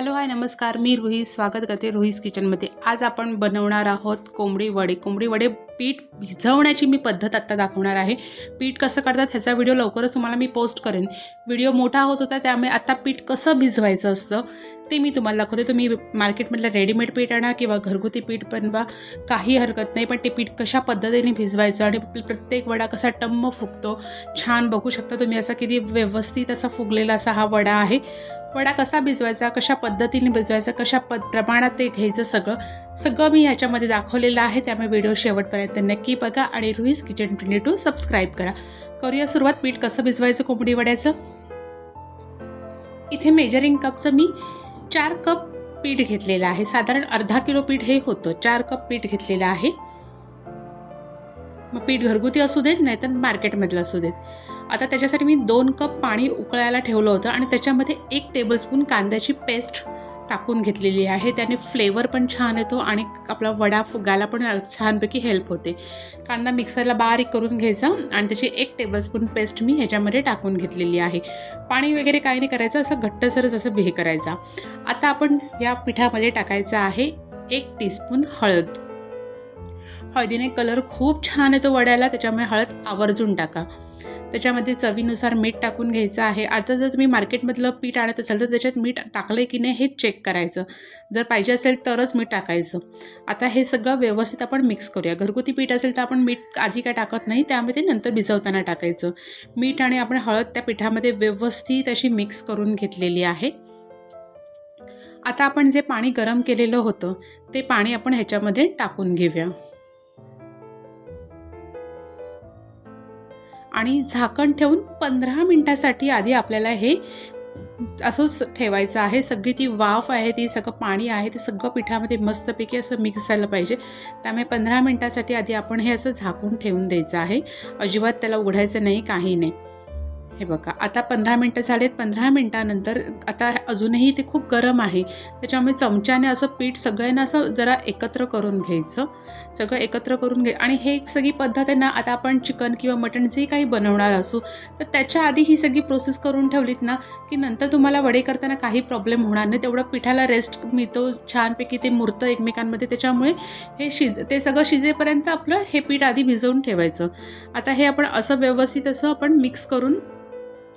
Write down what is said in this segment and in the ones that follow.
Hello hi नमस्कार. मी रुही स्वागत करते रुहीस किचनमध्ये. आज आपण बनवणार आहोत कोंबडी वडे. कोंबडी वडे पीठ भिजवण्याची मी पद्धत आत्ता दाखवणार आहे. पीठ कसं करतात ह्याचा व्हिडिओ लवकरच तुम्हाला मी पोस्ट करेन. व्हिडिओ मोठा होत होता त्यामुळे आत्ता पीठ कसं भिजवायचं असतं ते मी तुम्हाला दाखवते. तुम्ही मार्केटमधलं रेडीमेड पीठ आणा किंवा घरगुती पीठ बनवा काही हरकत नाही. पण ते पीठ कशा पद्धतीने भिजवायचं आणि प्रत्येक वडा कसा टम्म फुगतो छान बघू शकता तुम्ही. असा किती व्यवस्थित असा फुगलेला असा हा वडा आहे. वडा कसा भिजवायचा कशा पद्धतीने भिजवायचा कशा पद प्रमाणात ते घ्यायचं सगळं सगळं मी ह्याच्यामध्ये दाखवलेलं आहे. त्यामुळे व्हिडिओ शेवटपर्यंत नक्की बघा आणि Ruhi's kitchen twenty two subscribe करा. करूया सुरुवात पीठ कसं भिजवायचं कोंबडी वड्याचं? इथे मेजरिंग कपचं मी चार कप पीठ घेतलेलं आहे. साधारण अर्धा किलो पीठ हे होतं. चार कप पीठ घेतलेलं आहे. मग पीठ घरगुती असू देत नाही तर मार्केटमधलं असू देत. आता त्याच्यासाठी मी दोन कप पाणी उकळायला ठेवलं होतं आणि त्याच्यामध्ये एक टेबलस्पून कांद्याची पेस्ट टाकून घेतलेली आहे. त्याने फ्लेवर पण छान येतो आणि आपला वडा फुगायला पण छानपैकी हेल्प होते. कांदा मिक्सरला बारीक करून घ्यायचा आणि त्याची एक टेबलस्पून पेस्ट मी ह्याच्यामध्ये टाकून घेतलेली आहे. पाणी वगैरे काही नाही करायचं असं घट्टसरच असं भे करायचा. आता आपण या पिठामध्ये टाकायचं आहे एक टीस्पून हळद. हळदीने कलर खूप छान येतो वड्याला त्याच्यामुळे हळद आवर्जून टाका. त्याच्यामध्ये चवीनुसार मीठ टाकून घ्यायचं आहे. आता जर तुम्ही मार्केटमधलं पीठ आणत असाल तर त्याच्यात मीठ टाकलं की नाही हे चेक करायचं. जर पाहिजे असेल तरच मीठ टाकायचं. आता हे सगळं व्यवस्थित आपण मिक्स करूया. घरगुती पीठ असेल तर आपण मीठ आधी काय टाकत नाही त्यामध्ये ते नंतर भिजवताना टाकायचं. मीठ आणि आपण हळद त्या पिठामध्ये व्यवस्थित अशी मिक्स करून घेतलेली आहे. आता आपण जे पाणी गरम केलेलं होतं ते पाणी आपण ह्याच्यामध्ये टाकून घेऊया. आणि झाकण ठेवून पंधरा मिनटासाठी आधी आपल्याला हे असंच ठेवायचं आहे. सगळी ती वाफ आहे ती सगळं पाणी आहे ते सगळं पिठामध्ये मस्तपैकी असं मिक्स झालं पाहिजे. त्यामुळे पंधरा मिनटासाठी आधी आपण हे असं झाकून ठेवून द्यायचं आहे. अजिबात त्याला उघडायचं नाही काही नाही. हे बघा आता पंधरा मिनटं झालेत पंधरा मिनटानंतर आता अजूनही ते खूप गरम आहे. त्याच्यामुळे चमच्याने असं पीठ सगळ्यांना असं जरा एकत्र करून घ्यायचं. सगळं एकत्र करून घे आणि हे सगळी पद्धत आहे ना आता आपण चिकन किंवा मटण जे काही बनवणार असू तर त्याच्या आधी ही सगळी प्रोसेस करून ठेवलीत ना की नंतर तुम्हाला वडे करताना काही प्रॉब्लेम होणार नाही. तेवढं पिठाला रेस्ट मिळतो छानपैकी ते मुरतं एकमेकांमध्ये. त्याच्यामुळे हे शिज ते सगळं शिजेपर्यंत आपलं हे पीठ आधी भिजवून ठेवायचं. आता हे आपण असं व्यवस्थित असं आपण मिक्स करून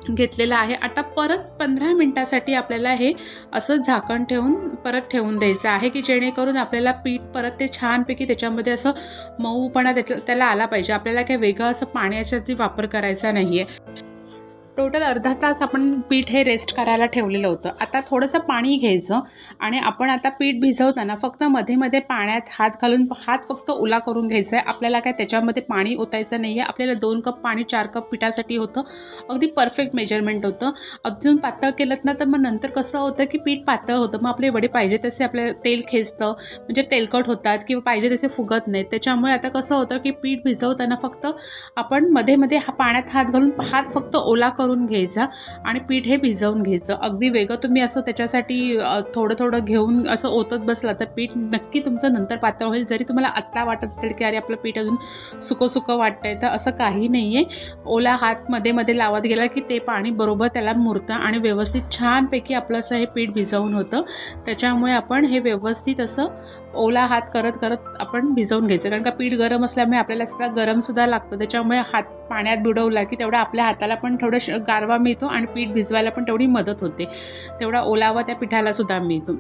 घेतलेलं आहे. आता परत पंधरा मिनटासाठी आपल्याला हे असं झाकण ठेवून परत ठेवून द्यायचं आहे की जेणेकरून आपल्याला पीठ परत ते छानपैकी त्याच्यामध्ये असं मऊपणा त्याला आला पाहिजे. आपल्याला काही वेगळं असं पाण्याचा वापर करायचा नाही आहे टोटल अर्धा तास आपण पीठ हे रेस्ट करायला ठेवलेलं होतं. आता थोडंसं पाणी घ्यायचं आणि आपण आता पीठ भिजवताना फक्त मध्ये मध्ये पाण्यात हात घालून हात फक्त ओला करून घ्यायचा आहे आपल्याला काय त्याच्यामध्ये पाणी ओतायचं नाही आहे आपल्याला दोन कप पाणी चार कप पिठासाठी होतं. अगदी परफेक्ट मेजरमेंट होतं. अजून पातळ केलं ना तर मग नंतर कसं होतं की पीठ पातळ होतं. मग आपले वडे पाहिजे तसे आपले तेल खेचतं. म्हणजे तेलकट होतात किंवा पाहिजे तसे फुगत नाहीत. त्याच्यामुळे आता कसं होतं की पीठ भिजवताना फक्त आपण मध्ये मध्ये हा पाण्यात हात घालून हात फक्त ओला करून घ्यायचा आणि पीठ हे भिजवून घ्यायचं. अगदी वेगळं तुम्ही असं त्याच्यासाठी थोडं थोडं घेऊन असं ओतत बसला तर पीठ नक्की तुमचं नंतर पातळ होईल. जरी तुम्हाला आत्ता वाटत असेल की अरे आपलं पीठ अजून सुकं सुकं वाटतंय तर असं काही नाही आहे ओला हात मध्ये मध्ये लावत गेला की ते पाणी बरोबर त्याला मुरतं आणि व्यवस्थित छानपैकी आपलं असं हे पीठ भिजवून होतं. त्याच्यामुळे आपण हे व्यवस्थित असं ओला हात करत करत आपण भिजवून घ्यायचं. कारण का पीठ गरम असल्यामुळे आपल्याला सुद्धा गरमसुद्धा लागतं. त्याच्यामुळे हात पाण्यात बुडवला की तेवढा आपल्या हाताला पण थोडं गारवा मिळतो आणि पीठ भिजवायला पण तेवढी मदत होते. तेवढा ओलावा त्या पिठाला सुद्धा मिळतो.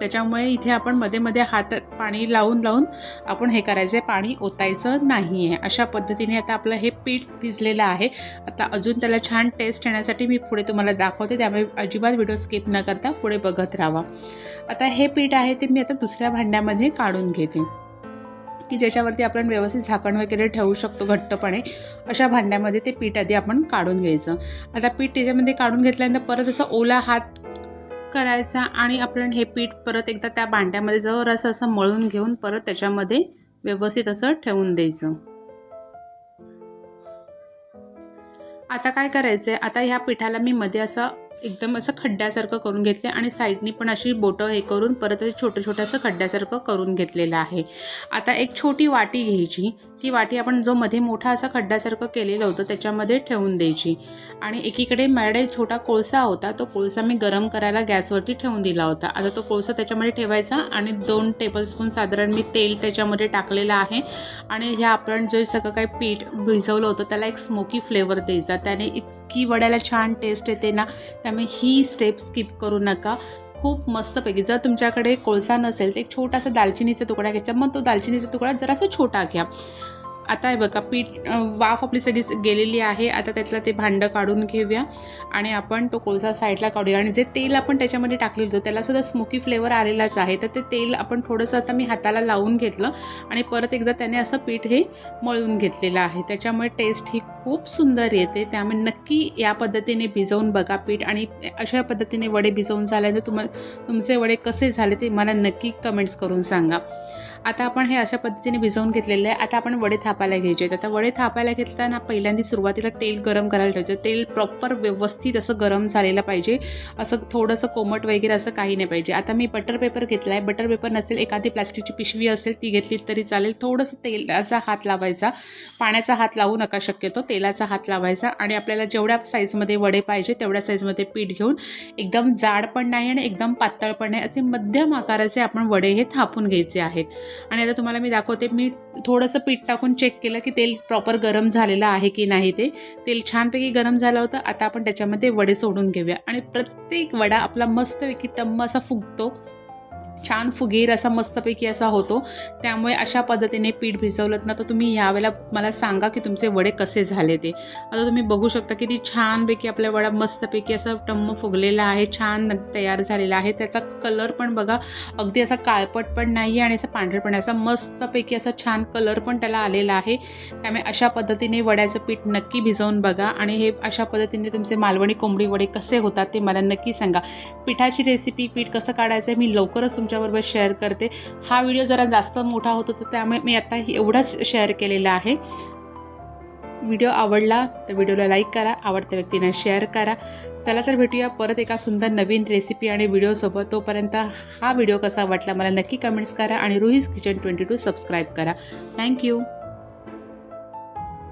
त्याच्यामुळे इथे आपण मध्ये मध्ये हात पाणी लावून लावून आपण हे करायचं आहे पाणी ओतायचं नाही आहे अशा पद्धतीने आता आपलं हे पीठ भिजलेलं आहे. आता अजून त्याला छान टेस्ट येण्यासाठी मी पुढे तुम्हाला दाखवते. त्यामुळे अजिबात व्हिडिओ स्किप न करता पुढे बघत राहा. आता हे पीठ आहे ते मी आता दुसऱ्या भांड्यामध्ये काढून घेते. की ज्याच्यावरती आपण व्यवस्थित झाकण वगैरे ठेवू शकतो घट्टपणे अशा भांड्यामध्ये ते पीठ आधी आपण काढून घ्यायचं. आता पीठ त्याच्यामध्ये काढून घेतल्यानंतर परत असं ओला हात करायचा आणि आपण हे पीठ परत एकदा त्या भांड्यामध्ये जवळ असं असं मळून घेऊन परत त्याच्यामध्ये व्यवस्थित असं ठेवून द्यायचं. आता काय करायचं आहे आता ह्या पिठाला मी मध्ये असं एकदम असं खड्ड्यासारखं करून घेतलं आणि साईडनी पण अशी बोटं हे करून परत ते छोटं छोटं असं खड्ड्यासारखं करून घेतलेलं आहे. आता एक छोटी वाटी घ्यायची. ती वाटी आपण जो मध्ये मोठा असा खड्ड्यासारखं केलेलं होतं त्याच्यामध्ये ठेवून द्यायची. आणि एकीकडे मॅडे छोटा कोळसा होता. तो कोळसा मी गरम करायला गॅसवरती ठेवून दिला होता. आता तो कोळसा त्याच्यामध्ये ठेवायचा आणि दोन टेबलस्पून साधारण मी तेल त्याच्यामध्ये टाकलेलं आहे. आणि ह्या आपण जे सगळं काही पीठ भिजवलं होतं त्याला एक स्मोकी फ्लेवर द्यायचा. त्याने इतकी वड्याला छान टेस्ट येते ना त्यामुळे ही स्टेप स्किप करू नका. खूप मस्तपैकी जर तुमच्याकडे कोळसा नसेल तर एक छोटासा दालचिनीचा तुकडा घ्यायचा. मग तो दालचिनीचा तुकडा जरासा छोटा घ्या. आता आहे बघा पीठ वाफ आपली सगळी गेलेली आहे. आता त्यातलं ते भांडं काढून घेऊया. आणि आपण तो कोळसा साईडला काढूया. आणि जे तेल आपण त्याच्यामध्ये टाकलेलं होतं त्यालासुद्धा स्मोकी फ्लेवर आलेलाच आहे. तर ते तेल आपण थोडंसं आता मी हाताला लावून घेतलं आणि परत एकदा त्याने असं पीठ हे मळून घेतलेलं आहे. त्याच्यामुळे टेस्ट ही खूप सुंदर येते. त्यामुळे नक्की या पद्धतीने भिजवून बघा पीठ. आणि अशा पद्धतीने वडे भिजवून झाल्यानंतर तुम्हाला तुमचे वडे कसे झाले ते मला नक्की कमेंट्स करून सांगा. आता आपण हे अशा पद्धतीने भिजवून घेतलेलं आहे. आता आपण वडे थापायला घ्यायचे. आहेत आता वडे थापायला घेताना पहिल्यांदा सुरुवातीला तेल गरम करायला ठेवायचं. तेल प्रॉपर व्यवस्थित असं गरम झालेलं पाहिजे. असं थोडंसं कोमट वगैरे असं काही नाही पाहिजे. आता मी बटर पेपर घेतला आहे बटर पेपर नसेल एखादी प्लास्टिकची पिशवी असेल ती घेतली तरी चालेल. थोडंसं तेलाचा हात लावायचा. पाण्याचा हात लावू नका शक्यतो. तेलाचा हात लावायचा आणि आपल्याला जेवढ्या साईजमध्ये वडे पाहिजे तेवढ्या साईजमध्ये पीठ घेऊन एकदम जाड पण नाही आणि एकदम पातळ पण नाही असे मध्यम आकाराचे आपण वडे हे थापून घ्यायचे आहेत. आणि आता तुम्हाला मी दाखवते मी थोडंसं पीठ टाकून चेक केलं की तेल प्रॉपर गरम झालेलं आहे की नाही ते. तेल छानपैकी गरम झालं होतं आता आपण त्याच्यामध्ये वडे सोडून घेऊया. आणि प्रत्येक वडा आपला मस्तपैकी टम्म असा फुगतो. छान फुगीर असा मस्तपैकी असा होतो. त्यामुळे अशा पद्धतीने पीठ भिजवलं ना तर तुम्ही ह्यावेळेला मला सांगा की तुमचे वडे कसे झाले ते. आता तुम्ही बघू शकता किती छानपैकी आपल्या वडा मस्तपैकी असा टम्म फुगलेला आहे छान तयार झालेला आहे. त्याचा कलर पण बघा अगदी असा काळपट पण नाही आहे आणि असा पांढरट पण असा मस्तपैकी असा छान कलर पण त्याला आलेला आहे. त्यामुळे अशा पद्धतीने वड्याचं पीठ नक्की भिजवून बघा आणि हे अशा पद्धतीने तुमचे मालवणी कोंबडी वडे कसे होतात ते मला नक्की सांगा. पिठाची रेसिपी पीठ कसं काढायचं आहे मी लवकरच तुमच्या तुमच्याबरोबर शेअर करते. हा व्हिडिओ जरा जास्त मोठा होत तर त्यामुळे मी आता एवढाच शेअर केलेला आहे. व्हिडिओ आवडला तर व्हिडिओला लाईक करा आवडत्या व्यक्तींना शेअर करा. चला तर भेटूया परत एका सुंदर नवीन रेसिपी आणि व्हिडिओसोबत तोपर्यंत हा व्हिडिओ कसा वाटला मला नक्की कमेंट्स करा आणि Ruhi's kitchen twenty two subscribe करा. Thank you